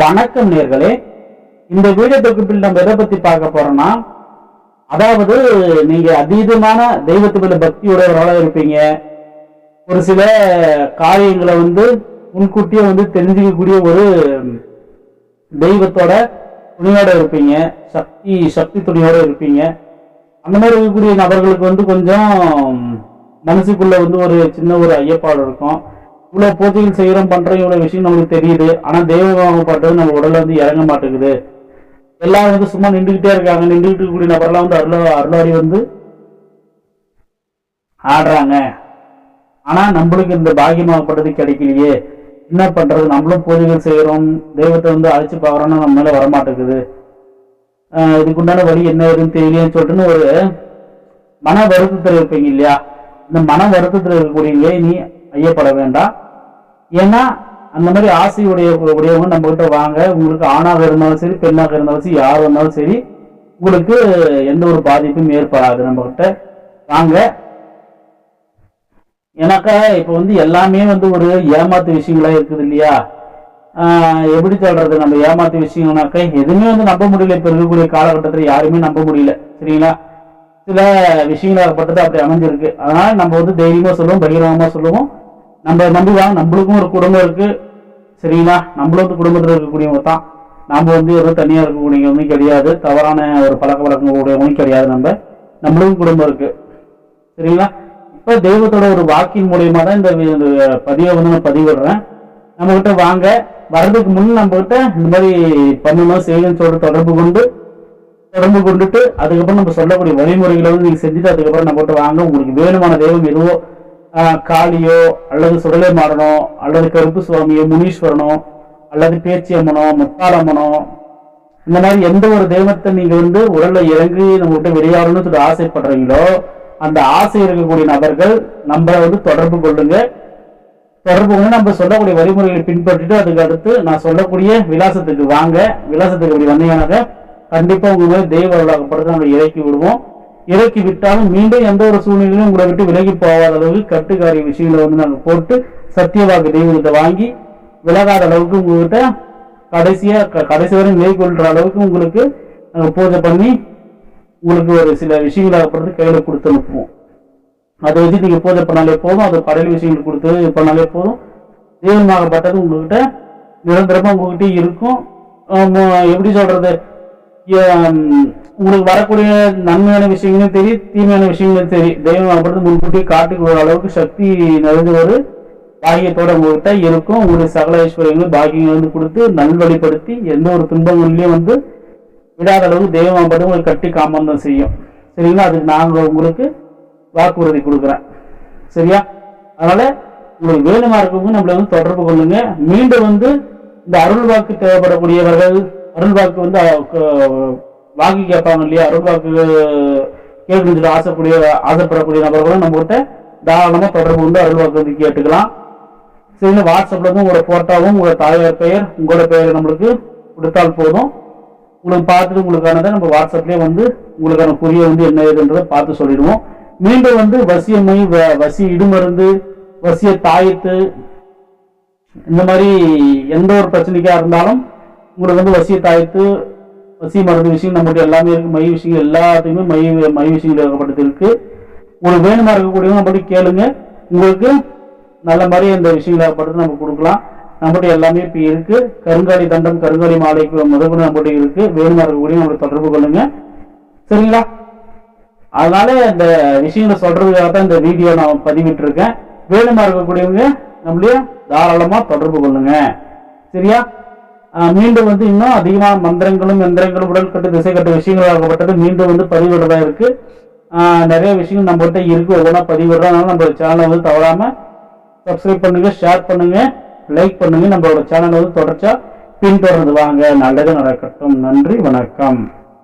வணக்கம் நேர்களே. இந்த வீடியோ தொகுப்பில் நம்ம எதை பத்தி பார்க்க போறோம்னா அதாவது நீங்க அதீதமான தெய்வத்து மேல பக்தியுடையவர்களாக இருப்பீங்க. ஒரு சில காரியங்களை வந்து முன்கூட்டியே வந்து தெரிஞ்சுக்கக்கூடிய ஒரு தெய்வத்தோட துணியோட இருப்பீங்க. சக்தி சக்தி துணியோட இருப்பீங்க. அந்த மாதிரி இருக்கக்கூடிய நபர்களுக்கு வந்து கொஞ்சம் மனசுக்குள்ள வந்து ஒரு சின்ன ஒரு ஐயப்பாடு இருக்கும். இவ்வளவு பூஜைகள் செய்யறோம் பண்றோம் இவ்வளவு விஷயம் நம்மளுக்கு தெரியுது. ஆனா தெய்வமாகப்பட்டது நம்ம உடல்ல வந்து இறங்க மாட்டேங்குது. எல்லாரும் வந்து சும்மா நின்றுகிட்டே இருக்காங்க. நின்றுகிட்டு இருக்கக்கூடிய நபர்லாம் வந்து அருள அருளாரி வந்து ஆடுறாங்க. ஆனா நம்மளுக்கு இந்த பாகியமாகப்பட்டது கிடைக்கலையே. என்ன பண்றது? நம்மளும் பூஜைகள் செய்யறோம் தெய்வத்தை வந்து அழைச்சு பார்க்கறோம்னா நம்ம மேல வரமாட்டேங்குது. ஆஹ் இதுக்குண்டான வழி என்ன வருதுன்னு தெரியலன்னு சொல்லிட்டுன்னு ஒரு மன வருத்தத்தில் இருப்பீங்க இல்லையா? இந்த மன வருத்தத்தில் இருக்கக்கூடிய நீ ஐயப்பட வேண்டாம். ஏன்னா அந்த மாதிரி ஆசை உடைய உடையவங்க நம்ம கிட்ட வாங்க. உங்களுக்கு ஆணாக இருந்தாலும் சரி பெண்ணாக இருந்தாலும் சரி யார் வந்தாலும் சரி உங்களுக்கு எந்த ஒரு பாதிப்பும் ஏற்படாது நம்ம கிட்ட வாங்க. எனக்கா இப்போ வந்து எல்லாமே வந்து ஒரு ஏமாத்து விஷயங்களா இருக்குது இல்லையா? எப்படி சொல்றது? நம்ம ஏமாத்து விஷயம்னாக்க எதுவுமே வந்து நம்ப முடியல. இப்ப இருக்கக்கூடிய காலகட்டத்தில் யாருமே நம்ப முடியல. சரிங்களா? சில விஷயங்களாகப்பட்டது அப்படி அமைஞ்சிருக்கு. அதனால நம்ம வந்து தைரியமா சொல்லுவோம் பகிரங்கமா சொல்லுவோம். நம்ம நம்பிதான். நம்மளுக்கும் ஒரு குடும்பம் இருக்கு. சரிங்களா? நம்மளும் வந்து குடும்பத்தில் இருக்கக்கூடியவங்க தான். நாம் வந்து எதுவும் தனியாக இருக்கக்கூடியவங்க கிடையாது. தவறான ஒரு பழக்க வழக்கம் கூடியவங்களும் கிடையாது நம்ம. நம்மளுக்கும் குடும்பம் இருக்கு. சரிங்களா? இப்போ தெய்வத்தோட ஒரு வாக்கின் மூலியமாக தான் இந்த பதிவை வந்து நான் பதிவிடுறேன். நம்மகிட்ட வாங்க. வர்றதுக்கு முன் நம்மகிட்ட இந்த மாதிரி பண்ணணும் செய்யணும்னு சொல்லிட்டு தொடர்பு கொண்டு தொடர்பு கொண்டுட்டு அதுக்கப்புறம் நம்ம சொல்லக்கூடிய வழிமுறைகளை வந்து நீங்கள் செஞ்சுட்டு அதுக்கப்புறம் நம்மகிட்ட வாங்க. உங்களுக்கு வேணுமான தெய்வம் எதுவோ காளியோ அல்லது சுடலை மாடனோ அல்லது கருப்பு சுவாமியோ முனீஸ்வரனோ அல்லது பேச்சி அம்மனோ முத்தாளம்மனோ இந்த மாதிரி எந்த ஒரு தெய்வத்தை நீங்க வந்து உடல்ல இறங்கி நம்ம விட்டு விளையாடணும்னு சொல்லி ஆசைப்படுறீங்களோ அந்த ஆசை இருக்கக்கூடிய நபர்கள் நம்மளை வந்து தொடர்பு கொள்ளுங்க. தொடர்பு கொண்டு நம்ம சொல்லக்கூடிய வழிமுறைகளை பின்பற்றிட்டு அதுக்கு அடுத்து நான் சொல்லக்கூடிய விலாசத்துக்கு வாங்க. விலாசத்துக்கு அப்படி வந்தீங்கன்னாக்க கண்டிப்பா உங்களுக்கு தெய்வ அருளாகப்படுறது நம்ம இறக்கி விடுவோம். இறக்கி விட்டாலும் மீண்டும் எந்த ஒரு சூழ்நிலையிலும் உங்களை விட்டு விலகி போகாத அளவுக்கு கட்டுக்காரிய விஷயங்களை வந்து நாங்கள் போட்டு சத்தியவாக்கு தெய்வத்தை வாங்கி விலகாத அளவுக்கு உங்ககிட்ட கடைசியாக க- கடைசி வரை மேற்கொள்கிற அளவுக்கு உங்களுக்கு நாங்கள் பூஜை பண்ணி உங்களுக்கு ஒரு சில விஷயங்களாகப்படுறது கையில் கொடுத்து அனுப்புவோம். அதை வச்சு நீங்கள் பூஜை பண்ணாலே போதும் அதை கடையில் விஷயங்கள் கொடுத்து இது பண்ணாலே போதும். தெய்வமாகப்பட்டது உங்ககிட்ட நிரந்தரமாக உங்ககிட்ட இருக்கும். எப்படி சொல்கிறது உங்களுக்கு வரக்கூடிய நன்மையான விஷயங்களும் சரி தீமையான விஷயங்களும் சரி அப்படின்றது முன்கூட்டி காட்டுக்கு ஒரு அளவுக்கு சக்தி நிறைந்து ஒரு பாகியத்தோட உங்கள்கிட்ட இருக்கும். உங்களுக்கு சகல ஐஸ்வர்யங்களும் பாகியங்கள் வந்து கொடுத்து நல்வழிப்படுத்தி எந்த ஒரு துன்பங்கள்லயும் வந்து விடாத அளவுக்கு தெய்வமாகப்பட்டு உங்களுக்கு கட்டி காமந்தம் செய்யும். சரிங்களா? அதுக்கு நாங்கள் உங்களுக்கு வாக்குறுதி கொடுக்குறேன் சரியா? அதனால உங்களுக்கு வேணுமா இருக்கவங்க நம்மளை வந்து தொடர்பு கொள்ளுங்க. மீண்டும் வந்து இந்த அருள் வாக்கு தேவைப்படக்கூடியவர்கள் அருள் வாக்கு வந்து வாக்கு வாங்கி கேட்பாங்க இல்லையா? அருள் வாக்கு கேட்கணும்னு ஆசைக்கூடிய ஆசைப்படக்கூடிய நபர்களும் நம்மகிட்ட தாராளமாக தொடர்பு கொண்டு அருள் வாக்கு வந்து கேட்டுக்கலாம் சரிங்களா வாட்ஸ்அப்ல வந்து உங்களோட போட்டோவும் உங்களோட தாயார் பெயர் உங்களோட பெயர் நம்மளுக்கு கொடுத்தால் போதும். உங்களுக்கு பார்த்துட்டு உங்களுக்கானதை நம்ம வாட்ஸ்அப்லேயே வந்து உங்களுக்கான குறிய வந்து என்ன ஏதுன்றதை பார்த்து சொல்லிடுவோம். மீண்டும் வந்து வசியமை வ- வசி இடுமருந்து வசிய தாயத்து இந்த மாதிரி எந்த ஒரு பிரச்சனைக்காக இருந்தாலும் உங்களுக்கு வந்து வசிய தாயத்து வசி மருந்து விஷயம் நம்மகிட்ட எல்லாமே இருக்கு. மை விஷயங்கள் எல்லாத்தையுமே மை மை விஷயங்கள் ஏகப்பட்டது இருக்கு. உங்களுக்கு வேணுமா இருக்கக்கூடியவங்க நம்மகிட்ட கேளுங்க. உங்களுக்கு நல்ல மாதிரி அந்த விஷயங்கள் ஏற்படுத்தி நம்ம கொடுக்கலாம். நம்மகிட்ட எல்லாமே இப்போ இருக்கு. கருங்காலி தண்டம் கருங்காலி மாலைக்கு முதல் நம்மகிட்ட இருக்கு. வேணுமா இருக்கக்கூடிய நம்மளை தொடர்பு கொள்ளுங்க. சரிங்களா? அதனால இந்த விஷயங்களை சொல்றதுக்காக தான் இந்த வீடியோ நான் பதிவிட்டு இருக்கேன் வேணுமா இருக்கக்கூடியவங்க நம்மளே தாராளமா தொடர்பு கொள்ளுங்க. சரியா? மீண்டும் வந்து இன்னும் அதிகமாக மந்திரங்களும் எந்திரங்களும் உடல் கட்டு திசை கட்டு விஷயங்களாகப்பட்டது மீண்டும் வந்து பதிவிடுறதா இருக்கு. நிறைய விஷயங்கள் நம்மகிட்ட இருக்கு. ஒவ்வொன்றா பதிவிடுறோம் அதனால நம்ம சேனலை வந்து தவறாம சப்ஸ்கிரைப் பண்ணுங்க ஷேர் பண்ணுங்க லைக் பண்ணுங்க. நம்மளோட சேனலை வந்து தொடர்ச்சியா பின்தொடர்ந்து வாங்க. நல்லது நடக்கட்டும். நன்றி வணக்கம்.